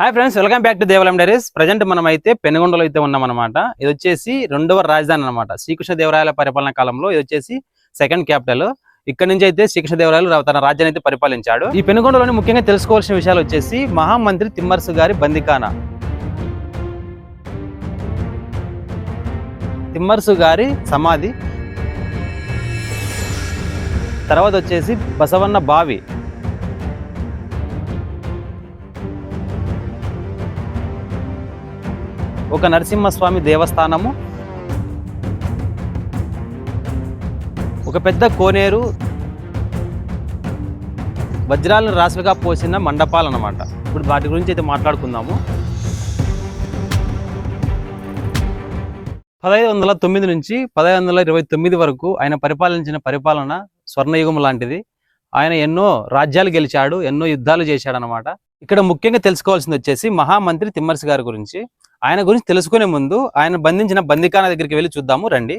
Hi friends welcome back to Devalayam diaries present మనం అయితే పెనుగొండలో అయితే ఉన్నాం అనమాట ఇది వచ్చేసి రెండవ రాజధాని అనమాట శ్రీకృష్ణ దేవరాయల పరిపాలన కాలంలో ఇది వచ్చేసి సెకండ్ క్యాపిటల్ ఇక్కడ నుంచి అయితే శ్రీకృష్ణ దేవరాయలు తన రాజ్యాన్ని అయితే పరిపాలించాడు. ఈ పెనుగొండలోని ముఖ్యంగా తెలుసుకోవాల్సిన విషయాలు వచ్చేసి మహామంత్రి తిమ్మర్సు గారి బందికాన. తిమ్మర్సు గారి సమాధి. తర్వాత వచ్చేసి బసవన్న బావి. ఒక నరసింహస్వామి దేవస్థానము ఒక పెద్ద కోనేరు వజ్రాలను రాసులుగా పోసిన మండపాలు అన్నమాట. ఇప్పుడు వాటి గురించి అయితే మాట్లాడుకుందాము. పదహైదు వందల తొమ్మిది నుంచి పదహైదు వందల ఇరవై తొమ్మిది వరకు ఆయన పరిపాలించిన పరిపాలన స్వర్ణయుగం లాంటిది. ఆయన ఎన్నో రాజ్యాలు గెలిచాడు ఎన్నో యుద్ధాలు చేశాడు అనమాట ఇక్కడ ముఖ్యంగా తెలుసుకోవాల్సింది వచ్చేసి మహామంత్రి తిమ్మర్సి గారి గురించి. ఆయన గురించి తెలుసుకునే ముందు ఆయన బంధించిన బందికాన దగ్గరికి వెళ్ళి చూద్దాము రండి.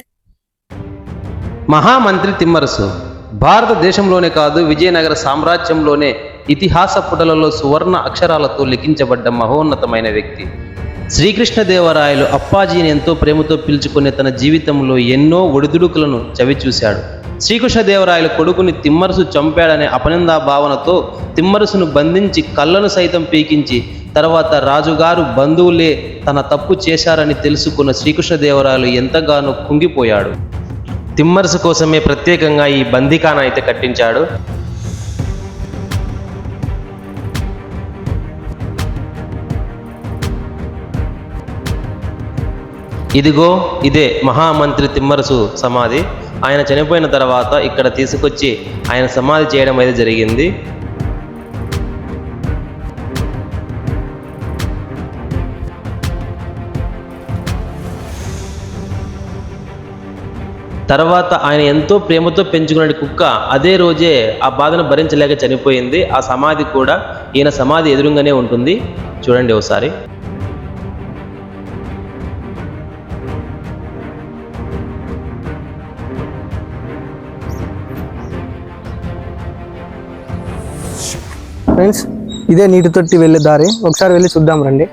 మహామంత్రి తిమ్మరసు భారతదేశంలోనే కాదు విజయనగర సామ్రాజ్యంలోనే ఇతిహాస పుటలలో సువర్ణ అక్షరాలతో లిఖించబడ్డ మహోన్నతమైన వ్యక్తి. శ్రీకృష్ణదేవరాయలు అప్పాజీని ఎంతో ప్రేమతో పిలుచుకునే తన జీవితంలో ఎన్నో ఒడిదుడుకులను చవిచూశాడు. శ్రీకృష్ణదేవరాయలు కొడుకుని తిమ్మరసు చంపాడనే అపనిందా భావనతో తిమ్మరసును బంధించి కళ్ళను సైతం పీకించి తర్వాత రాజుగారు బంధువులే తన తప్పు చేశారని తెలుసుకున్న శ్రీకృష్ణదేవరాయలు ఎంతగానో కుంగిపోయాడు. తిమ్మరసు కోసమే ప్రత్యేకంగా ఈ బందికాన అయితే కట్టించాడు. ఇదిగో ఇదే మహామంత్రి తిమ్మరసు సమాధి. ఆయన చనిపోయిన తర్వాత ఇక్కడ తీసుకొచ్చి ఆయన సమాధి చేయడం అయితే జరిగింది. తర్వాత ఆయన ఎంతో ప్రేమతో పెంచుకున్న కుక్క అదే రోజే ఆ బాధను భరించలేక చనిపోయింది. ఆ సమాధి కూడా ఈయన సమాధి ఎదురుగానే ఉంటుంది. చూడండి ఒకసారి. ఫ్రెండ్స్ ఇదే నీటి తొట్టి వెళ్ళే దారి. ఒకసారి వెళ్ళి చూద్దాం రండి.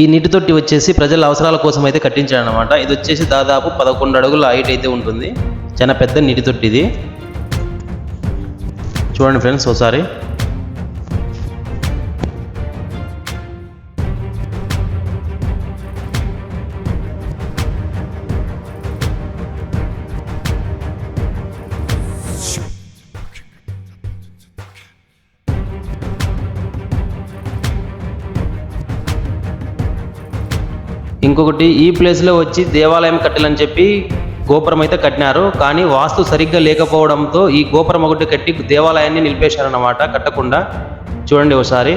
ఈ నీటి తొట్టి వచ్చేసి ప్రజల అవసరాల కోసం అయితే కట్టించాడు అనమాట ఇది వచ్చేసి దాదాపు పదకొండు అడుగుల హైట్ అయితే ఉంటుంది. చాలా పెద్ద నీటి తొట్టి ఇది. చూడండి ఫ్రెండ్స్ ఒకసారి ఇంకొకటి ఈ ప్లేస్లో వచ్చి దేవాలయం కట్టాలని చెప్పి గోపురం అయితే కట్టినారు. కానీ వాస్తు సరిగ్గా లేకపోవడంతో ఈ గోపురం ఒకటి కట్టి దేవాలయాన్ని నిలిపేశారన్నమాట కట్టకుండా. చూడండి ఒకసారి.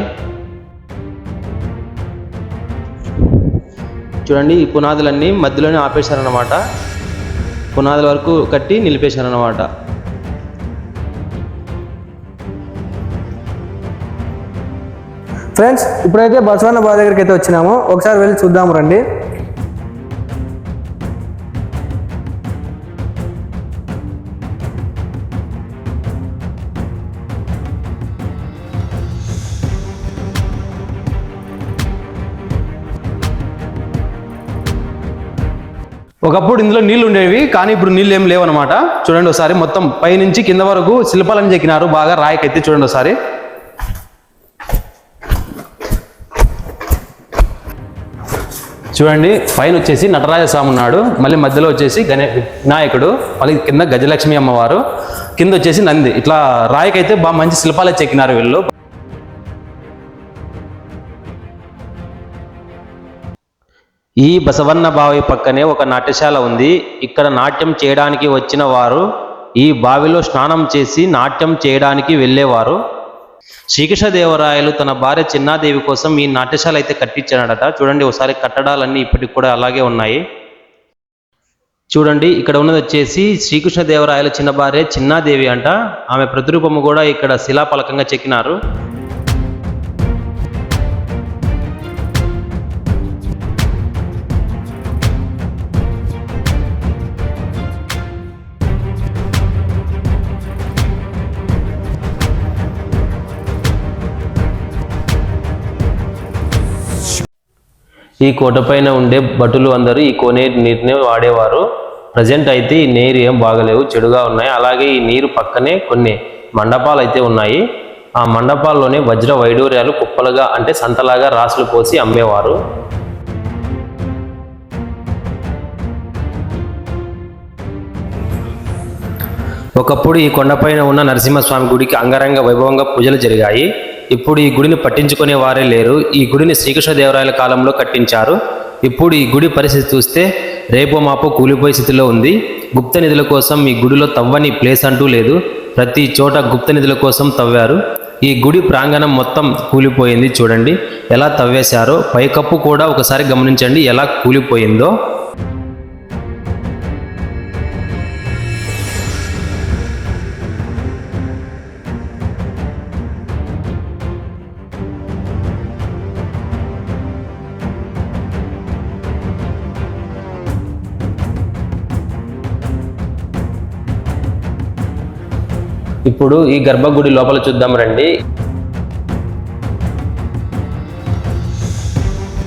చూడండి ఈ పునాదులన్నీ మధ్యలోనే ఆపేశారన్నమాట. పునాదుల వరకు కట్టి నిలిపేశారన్నమాట. ఫ్రెండ్స్ ఇప్పుడైతే బసవన్న బావ దగ్గరికి అయితే వచ్చినాము. ఒకసారి వెళ్ళి చూద్దాం రండి. ఒకప్పుడు ఇందులో నీళ్ళు ఉండేవి కానీ ఇప్పుడు నీళ్ళు ఏం లేవు అనమాట చూడండి ఒకసారి మొత్తం పైనుంచి కింద వరకు శిల్పాలను చెక్కినారు బాగా రాయికైతే చూడండి ఒకసారి. చూడండి పైన వచ్చేసి నటరాజ స్వామి ఉన్నాడు మళ్ళీ మధ్యలో వచ్చేసి గణే వినాయకుడు మళ్ళీ కింద గజలక్ష్మి అమ్మవారు కింద వచ్చేసి నంది. ఇట్లా రాయికైతే బాగా మంచి శిల్పాలే చెక్కినారు వీళ్ళు. ఈ బసవన్న బావి పక్కనే ఒక నాట్యశాల ఉంది. ఇక్కడ నాట్యం చేయడానికి వచ్చిన వారు ఈ బావిలో స్నానం చేసి నాట్యం చేయడానికి వెళ్ళేవారు. శ్రీకృష్ణదేవరాయలు తన భార్య చిన్నాదేవి కోసం ఈ నాట్యశాల అయితే కట్టించాడట చూడండి ఒకసారి కట్టడాలన్నీ ఇప్పటికి కూడా అలాగే ఉన్నాయి. చూడండి ఇక్కడ ఉన్నది వచ్చేసి శ్రీకృష్ణదేవరాయల చిన్న భార్య చిన్నాదేవి అంట. ఆమె ప్రతిరూపము కూడా ఇక్కడ శిలాఫలకంగా చెక్కినారు. ఈ కోటపైన ఉండే భటులు అందరూ ఈ కోనేరు నీటిని వాడేవారు. ప్రజెంట్ అయితే ఈ నీరు ఏం బాగలేవు చెడుగా ఉన్నాయి. అలాగే ఈ నీరు పక్కనే కొన్ని మండపాలు అయితే ఉన్నాయి. ఆ మండపాల్లోనే వజ్ర వైడూర్యాలు కుప్పలుగా అంటే సంతలాగా రాసులు పోసి అమ్మేవారు. ఒకప్పుడు ఈ కొండపైన ఉన్న నరసింహస్వామి గుడికి అంగరంగ వైభవంగా పూజలు జరిగాయి. ఇప్పుడు ఈ గుడిని పట్టించుకునే వారే లేరు. ఈ గుడిని శ్రీకృష్ణదేవరాయల కాలంలో కట్టించారు. ఇప్పుడు ఈ గుడి పరిస్థితి చూస్తే రేపో మాపో కూలిపోయే స్థితిలో ఉంది. గుప్త నిధుల కోసం ఈ గుడిలో తవ్వని ప్లేస్ అంటూ లేదు. ప్రతి చోట గుప్త నిధుల కోసం తవ్వారు. ఈ గుడి ప్రాంగణం మొత్తం కూలిపోయింది చూడండి. ఎలా తవ్వేశారో? పైకప్పు కూడా ఒకసారి గమనించండి ఎలా కూలిపోయిందో. ఇప్పుడు ఈ గర్భగుడి లోపల చూద్దాం రండి.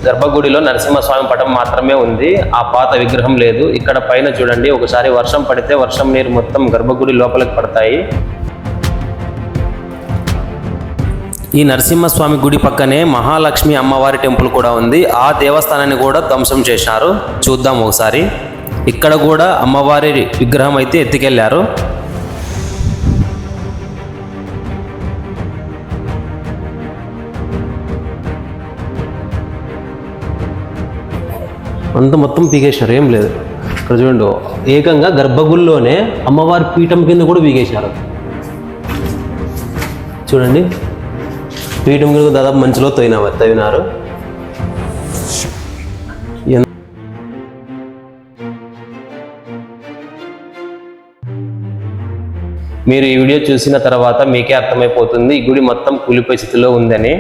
గర్భగుడిలో నరసింహస్వామి పటం మాత్రమే ఉంది. ఆ పాత విగ్రహం లేదు. ఇక్కడ పైన చూడండి. ఒకసారి వర్షం పడితే వర్షం నీరు మొత్తం గర్భగుడి లోపలికి పడతాయి. ఈ నరసింహస్వామి గుడి పక్కనే మహాలక్ష్మి అమ్మవారి టెంపుల్ కూడా ఉంది. ఆ దేవస్థానాన్ని కూడా ధ్వంసం చేశారు. చూద్దాం ఒకసారి. ఇక్కడ కూడా అమ్మవారి విగ్రహం అయితే ఎత్తుకెళ్ళారు. అంత మొత్తం పీకేసినారు ఏం లేదు. ఇక్కడ చూడండి ఏకంగా గర్భగుల్లోనే అమ్మవారి పీఠం కింద కూడా పీకేశారు. చూడండి పీఠం కింద దాదాపు మంచిలో తవ్విన తవ్వినారు. మీరు ఈ వీడియో చూసిన తర్వాత మీకే అర్థమైపోతుంది ఈ గుడి మొత్తం కూలిపోయే స్థితిలో ఉందని.